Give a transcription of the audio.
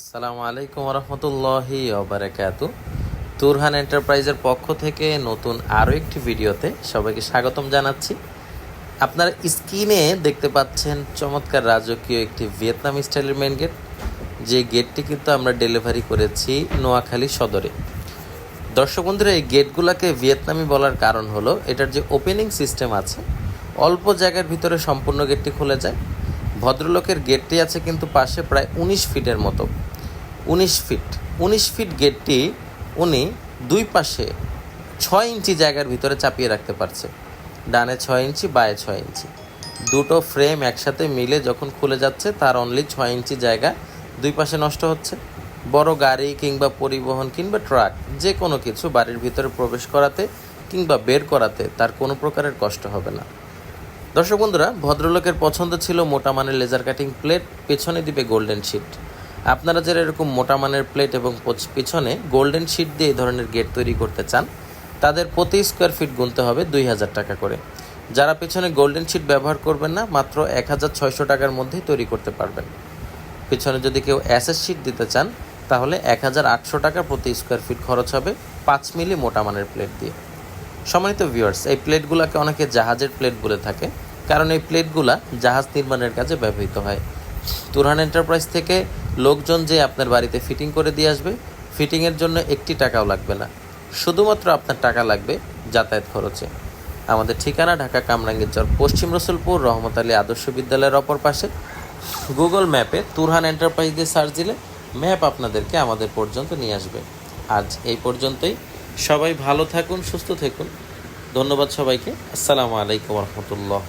আসসালামু আলাইকুম রহমতুল্লাহি ওবারাকাতু। তুরহান এন্টারপ্রাইজের পক্ষ থেকে নতুন আরও একটি ভিডিওতে সবাইকে স্বাগতম জানাচ্ছি। আপনারা স্ক্রিনে দেখতে পাচ্ছেন চমৎকার রাজকীয় একটি ভিয়েতনাম স্টাইলের মেন গেট যে গেটটি কিন্তু আমরা ডেলিভারি করেছি নোয়াখালী সদরে। দর্শক বন্ধুরা, এই গেটগুলোকে ভিয়েতনামি বলার কারণ হলো, এটার যে ওপেনিং সিস্টেম আছে, অল্প জায়গার ভিতরে সম্পূর্ণ গেটটি খুলে যায়। ভদ্রলোকের গেটটি আছে কিন্তু পাশে প্রায় উনিশ ফিটের মতো। উনিশ ফিট। উনিশ ফিট গেটটি উনি দুই পাশে ছয় ইঞ্চি জায়গার ভিতরে চাপিয়ে রাখতে পারছে। ডানে ছয় ইঞ্চি, বায়ে ছয় ইঞ্চি। দুটো ফ্রেম একসাথে মিলে যখন খুলে যাচ্ছে, তার অনলি ছয় ইঞ্চি জায়গা দুই পাশে নষ্ট হচ্ছে। বড় গাড়ি কিংবা পরিবহন কিংবা ট্রাক যে কোনো কিছু বাড়ির ভিতরে প্রবেশ করাতে কিংবা বের করাতে তার কোনো প্রকারের কষ্ট হবে না। দর্শক বন্ধুরা, ভদ্রলোকের পছন্দ ছিল মোটা মানের লেজার কাটিং প্লেট পেছনে দিবে গোল্ডেন শিট আপনারা যারা এরকম মোটা মানের প্লেট এবং পিছনে গোল্ডেন শিট দিয়ে এই ধরনের গেট তৈরি করতে চান, তাদের প্রতি স্কোয়ার ফিট গুনতে হবে দুই হাজার টাকা করে। যারা পেছনে গোল্ডেন শিট ব্যবহার করবেন না, মাত্র এক হাজার ছয়শো টাকার মধ্যেই তৈরি করতে পারবেন। পেছনে যদি কেউ অ্যাসেস শিট দিতে চান, তাহলে এক হাজার আটশো টাকা প্রতি স্কোয়ার ফিট খরচ হবে পাঁচ মিলি মোটা মানের প্লেট দিয়ে। সম্মানিত ভিউয়ার্স এই প্লেটগুলোকে অনেকে জাহাজের প্লেট বলে থাকে, কারণ এই প্লেটগুলা জাহাজ নির্মাণের কাজে ব্যবহৃত হয়। তুরহান এন্টারপ্রাইজ থেকে লোকজন যে আপনার বাড়িতে ফিটিং করে দিয়ে আসবে ফিটিংয়ের জন্য একটি টাকাও লাগবে না। শুধুমাত্র আপনার টাকা লাগবে যাতায়াত খরচে। আমাদের ঠিকানা ঢাকা কামরাঙ্গীর চর, পশ্চিম রসুলপুর, রহমত আলী আদর্শ বিদ্যালয়ের অপর পাশে। গুগল ম্যাপে তুরহান এন্টারপ্রাইজ দিয়ে সার্চ দিলে ম্যাপ আপনাদেরকে আমাদের পর্যন্ত নিয়ে আসবে। আজ এই পর্যন্তই। সবাই ভালো থাকুন সুস্থ থাকুন। ধন্যবাদ সবাইকে। আসসালামু আলাইকুম রহমতুল্লাহ।